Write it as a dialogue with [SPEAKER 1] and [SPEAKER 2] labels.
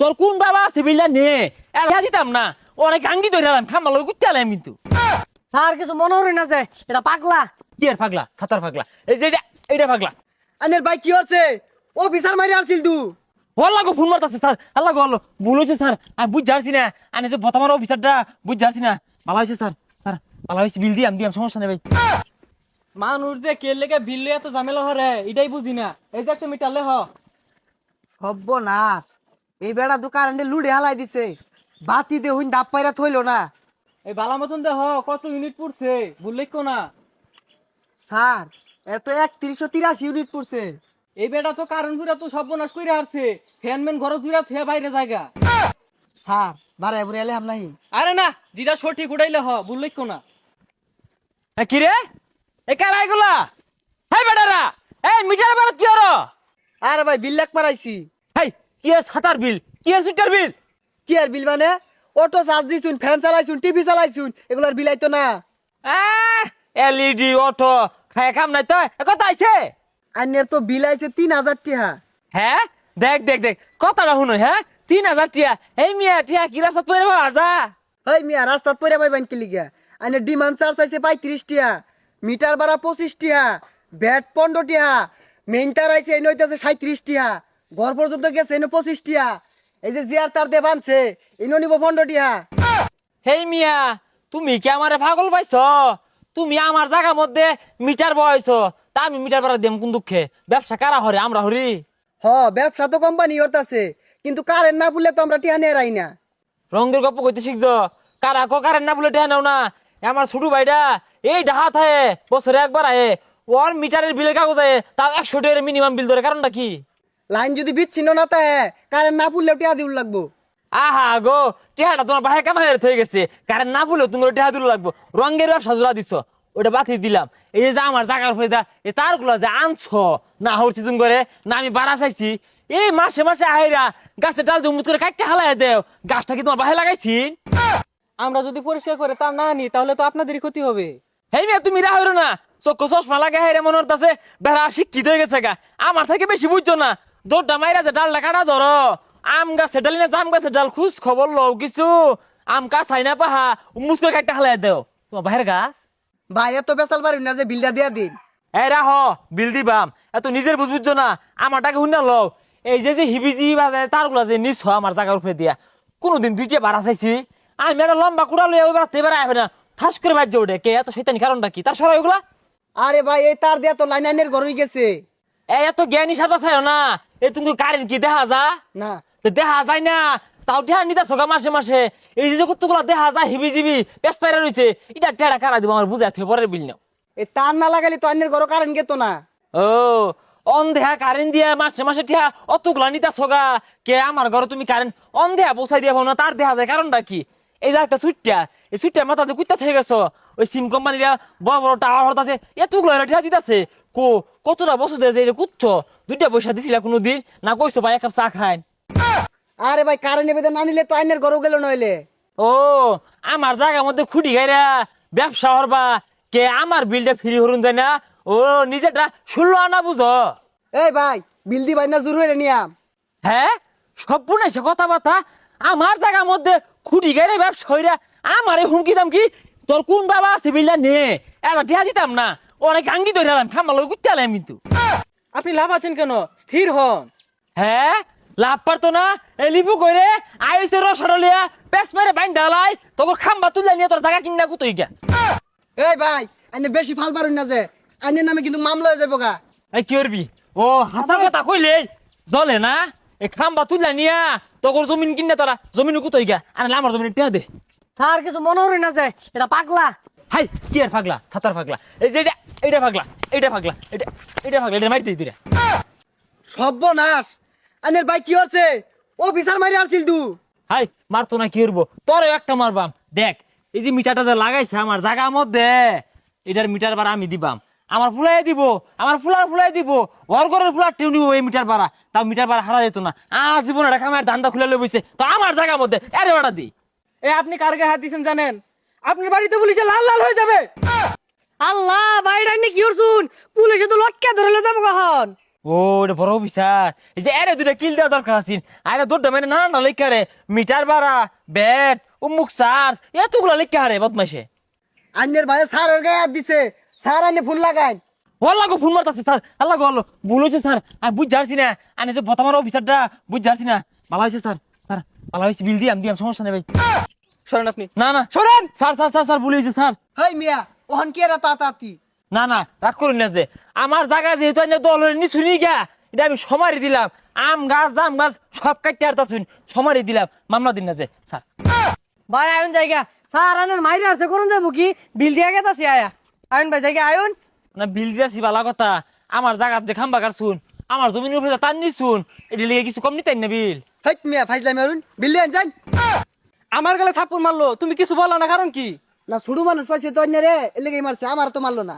[SPEAKER 1] তোর কোন বাবা আছে বিলটা নে? আর দিতাম না। অনেক আঙ্গি ধরে এলাম খাম্বা লোক কুত্তে আলাম কিন্তু।
[SPEAKER 2] স্যার কিছু মনে হরি না যে এটা পাগলা।
[SPEAKER 1] কি আর পাগলা? সাতার পাগলা। এই যে এটা এটা পাগলা।
[SPEAKER 2] আনের ভাই কি হচ্ছে? অফিসার মারি আসছিল তু।
[SPEAKER 1] আল্লাহ গো ফোন মারতাছে স্যার। আল্লাহ গো আল্লাহ। ভুল হয়েছে স্যার। আমি বুঝ যাচ্ছি না। আমি যে বর্তমান অফিসারটা বুঝ যাচ্ছি না। ভালো হয়েছে স্যার। স্যার ভালো হয়েছে বিল দিয়াম দিয়াম সমস্যা নেই ভাই।
[SPEAKER 3] মানুষ যে কে লেগে বিল লইয়া তো ঝামেলা হরে এটাই বুঝি না। এই যে একটা মিটারলে হ।
[SPEAKER 2] সর্বনাশ এই বেড়া দু কারেন্টে লুড়ে হালাই দিছে। বাতি দে হুইন দাপ পাইরা থইলো না।
[SPEAKER 3] এই বালা মতন দে হ কত ইউনিট পড়ছে বললে কো না।
[SPEAKER 2] স্যার এত একত্রিশশো তিরাশি ইউনিট পড়ছে।
[SPEAKER 3] এই বেটা তো কারণ পুরা তো সর্বনাশ করে আসছে ফ্যানম্যান ঘর জুড়া থে বাইরে জায়গা।
[SPEAKER 2] স্যার বারে বুড়ে এলে হাম নাহি।
[SPEAKER 3] আরে না যেটা সঠিক উড়াইলে হ বললে কো না।
[SPEAKER 1] এ কি রে? এ কারা এগুলা হ্যাঁ বেটারা এই মিটার বারত কি হলো?
[SPEAKER 2] আরে ভাই বিল্লাক
[SPEAKER 1] হেই কি সাতার বিল? কি সুইটার বিল?
[SPEAKER 2] কি আর বিল মানে? অটো চার্জ দিছুন ফ্যান চালাইছুন টিভি চালাইছুন এগুলার বিল আইতো না।
[SPEAKER 1] এলইডি অটো খায় কাম নাই তো কথা আইছে?
[SPEAKER 2] আইনের তো বিল আইছে তিন হাজার টিহা।
[SPEAKER 1] হ্যাঁ দেখ দেখ দেখ কথাটা শুনো হ্যাঁ তিন হাজার টিয়া এই মিয়া টিয়া কি রাস্তা তৈরি হাজা
[SPEAKER 2] হেই মিয়া রাস্তাত পরে বাইন কিলি গিয়া আইনের ডিমান্ড চার্জ আইছে পঁয়ত্রিশ টিয়া মিটার ভাড়া পঁচিশ টিয়া ব্যাট পনেরো টিয়া মেইন তার আইছে এনে হইতেছে সাঁত্রিশ টিয়া ঘর পর্যন্ত গেছে এনে পঁচিশ টিয়া। এই যে জিয়ার তার দিয়ে বানছে এনে নিব পনেরো টিয়া।
[SPEAKER 1] হেই মিয়া তুমি কি আমারে পাগল পাইছ? তুমি আমার জায়গার মধ্যে মিটার বয়স তা আমি মিটার বাড়া দেম কোন দুঃখে? ব্যবসা কারা হরে? আমরা হরি।
[SPEAKER 2] হ ব্যবসা তো কোম্পানি হতাছে কিন্তু কারেন্ট না বললে তো আমরা টিয়া নিয়ে রাই না।
[SPEAKER 1] রঙের গপ্প কইতে শিখছ? কারা কো কারেন্ট না বলে টেহা নাও না? আমার ছোট ভাইটা এই ডাহা থায়ে বছরে একবার আয়ে ওর মিটারের বিলের কাগজ আয়ে তাও একশো টাকার মিনিমাম বিল ধরে কারণটা কি?
[SPEAKER 2] লাইন যদি বিচ্ছিন্ন না তাহে কারেন্ট না পুললেও টিয়া দিউল লাগবো।
[SPEAKER 1] আহা গো টেহাটা তোমার বাহে কামাই হয়ে গেছে? কারণ না বলেও তুমি টেহা দিল লাগবো। রঙের ব্যবসা জোড়া দিছ ওটা বাতি দিলাম। এই যে আমার জায়গার উপরে দা এই তারগুলো যে আনছ না হরছি তুমি করে না আমি বাড়া চাইছি এই মাসে মাসে আহেরা গাছের ডাল জমুত করে কাটতে হালাই দেও। গাছটা কি তোমার বাহে লাগাইছি?
[SPEAKER 3] আমরা যদি পরিষ্কার করে তা না নি তাহলে তো আপনাদেরই ক্ষতি হবে।
[SPEAKER 1] হেই মেয়ে তুমি রা হইরো না। চক্ষু চশমা লাগে হেরে মনে হতাছে বেড়া শিক্ষিত হয়ে গেছে গা। আমার থেকে বেশি বুঝছ না। দৌড়টা মাইরা যে ডালটা কাটা ধরো। আম গাছে ডালি না জাম গাছে ডাল খুশ খবর লও কিছু। আম কা চাই না পাহা মুস করে কাটতে হালাই দেও। তোমার বাহির গাছ?
[SPEAKER 2] ভাই এত বেসাল পারবি না যে বিলটা দিয়া দিন।
[SPEAKER 1] এই রাহ বিল দিবাম। এত নিজের বুঝ বুঝছ না আমার টাকা শুনে লও। এই যে যে হিবিজি বাজে তারগুলা যে নিছ আমার জায়গার উপরে দিয়া। কোনোদিন দুইটা বাড়া চাইছি। আমি একটা লম্বা কুড়া লইয়া ওই বেড়াতে বেড়া আইবে না। ঠাস করে বাজ্য ওঠে। কে? এত শৈতানি কারণটা কি? তার সরাই ওগুলা?
[SPEAKER 2] আরে ভাই এই তার দিয়া তো লাইন আইনের ঘর হয়ে গেছে।
[SPEAKER 1] এত জ্ঞানী সাদা চাইও না? এই তুমি কারেন্ট কি দেখা যা
[SPEAKER 2] না।
[SPEAKER 1] তো দেখা যায় না? তাও ঠেয়া নিতে সোগা মাসে মাসে। এই যে কতগুলো দেখা যায় হিবি জিবি পেস পাইরা রয়েছে এটা টেড়া কারা দিব? আমার বুঝাই থই পরের বিল নাও।
[SPEAKER 2] এই তার না লাগালে তো আইনের ঘর কারেন্ট গেতো না।
[SPEAKER 1] ও অন্ধেহা কারেন্ট দিয়া মাসে মাসে ঠেয়া অতগুলা নিতা সোগা কে আমার ঘরে তুমি কারেন্ট অন্ধেহা বসাই দিয়া না তার দেখা যায় কারণটা কি? এই যে একটা সুইটটা এই সুইটটা মাথা যে কুত্তা থেকে গেছো। ওই সিম কোম্পানিরা বড় বড় টাওয়ার হতাছে এতগুলো ঠেয়া দিতাছে। কো কতটা বছর ধরে যে এটা কুচ্ছ দুইটা পয়সা দিছিলা কোনো দিন? না কইছো ভাই এক কাপ চা খায়
[SPEAKER 2] আরে ভাই কারেন্ট বেদে না নিলে তো আইনের ঘরও গেল নইলে।
[SPEAKER 1] ও আমার জায়গার মধ্যে খুঁটি গাইরা ব্যবসা হরবা কে আমার বিলটা ফ্রি হরুন যায় না? ও নিজেটা ষোলো আনা বুঝ।
[SPEAKER 2] এই ভাই বিল দি ভাই না জোর হয়ে নিয়াম
[SPEAKER 1] হ্যাঁ? সব বুঝাইছে কথাবার্তা? আমার জায়গার মধ্যে খুঁটি গাইরে ব্যবসা হইরা আমারে হুমকি দাম কি? তোর কোন বাবা আছে বিলটা নে? এবার দিয়া দিতাম না। অনেক আঙ্গি ধরে এলাম খাম্বা লোক করতে এলাম কিন্তু।
[SPEAKER 3] আপনি লাভ আছেন কেন? স্থির হন।
[SPEAKER 1] হ্যাঁ লাভ পারতো না এই লিপু কইরে আইসে রসডলিয়া পেস মেরে বাইন দালাই তোর খাম্বা তুললে নিয়ে তোর জায়গা কিনা কুতই গা
[SPEAKER 2] এই ভাই আইনে বেশি ফাল পারুন না যে আইনের নামে কিন্তু মামলা হয়ে যাব গা।
[SPEAKER 1] এই কি করবি? ও হাসা কথা কইলে জলে না এই খাম্বা তুললা নিয়া তোর জমিন কিনে তোরা জমিন কুতই গা আনলে আমার জমিন টিয়া দে।
[SPEAKER 2] স্যার কিছু মনে হরি না যে এটা পাগলা।
[SPEAKER 1] হাই কি আর পাগলা? সাতার পাগলা। এই যে এটা এইটা পাগলা এইটা পাগলা এটা এইটা পাগলা এটা মারি দিই তুই
[SPEAKER 2] সর্বনাশ! আইনের ভাই কি হচ্ছে? অফিসার মারি আসছিল তু
[SPEAKER 1] হাই মারতো না কি করব? তোর একটা মারবাম। দেখ এই যে মিটারটা যে লাগাইছে আমার জায়গার মধ্যে এটার মিটার ভাড়া আমি দিবাম। আমার ফুলাই দিব আমার ফুলার ফুলাই দিব। ওর ঘরের ফুলার টেউ নিব এই মিটার ভাড়া। তাও মিটার ভাড়া হারা যেত না। আজ জীবনে রেখা আমার ধান্দা খুলে লই বইছে। তো আমার জায়গার মধ্যে আরে ওটা দিই
[SPEAKER 3] এ আপনি কার গায়ে হাত দিয়েছেন জানেন? আপনার বাড়িতে পুলিশে লাল লাল হয়ে যাবে।
[SPEAKER 2] আল্লাহ বাইরে আইনে কি করছুন পুলিশে তো লটকে ধরে লে যাব কখন?
[SPEAKER 1] ও এটা বড় অফিসার। এই যে এরে দুটা কিল দেওয়া দরকার আছে। আরে দুটা মানে না না লেখা রে। মিটার ভাড়া ব্যাট উমুক চার্জ এতগুলো লেখা রে বদমাইশে।
[SPEAKER 2] আইনের ভাই স্যারের গায়ে হাত দিছে। স্যার আইনে ফোন লাগাইন।
[SPEAKER 1] আল্লাহ গো ফোন মারতাছে স্যার। আল্লাহ গো আল্লাহ ভুল হয়েছে স্যার। আমি বুঝ যাচ্ছি না। আমি যে বর্তমান অফিসারটা বুঝ যাচ্ছি না। ভালো হয়েছে স্যার। স্যার ভালো হয়েছে বিল দিয়াম দিয়াম সমস্যা নেই ভাই।
[SPEAKER 3] সরেন আপনি।
[SPEAKER 1] না না।
[SPEAKER 3] সরেন
[SPEAKER 1] স্যার স্যার স্যার স্যার ভুল হয়েছে স্যার।
[SPEAKER 2] হেই মিয়া ওহন কি এরা তাতাতি
[SPEAKER 1] না না রাগ করুন না যে। আমার জায়গা যেহেতু আমি দল নি গা এটা আমি সমারি দিলাম। আম গাছ জাম গাছ সব কাটতে আর তা শুন সমারি দিলাম। মামলা দিন না যে স্যার।
[SPEAKER 3] ভাই আয়ন জায়গা। স্যার আনের মাইরে আছে কোন যাব কি বিল দিয়া গেতাছি আয়া। আয়ন ভাই জায়গা আয়ন।
[SPEAKER 1] না বিল দিয়েছি ভালো কথা। আমার জায়গা যে খাম্বা কার শুন আমার জমির উপরে তার নি শুন এটা লিগে কিছু কম নিতেন না বিল।
[SPEAKER 2] হেই মিয়া ফাইজলাই মারুন বিলিয়ন যান।
[SPEAKER 3] আমার গেলে থাপ্পড় মারলো তুমি কিছু বলো না কারণ কি?
[SPEAKER 2] না শুরু মানুষ পাইছে তো রে এলে মারছে আমার তো মারলো না।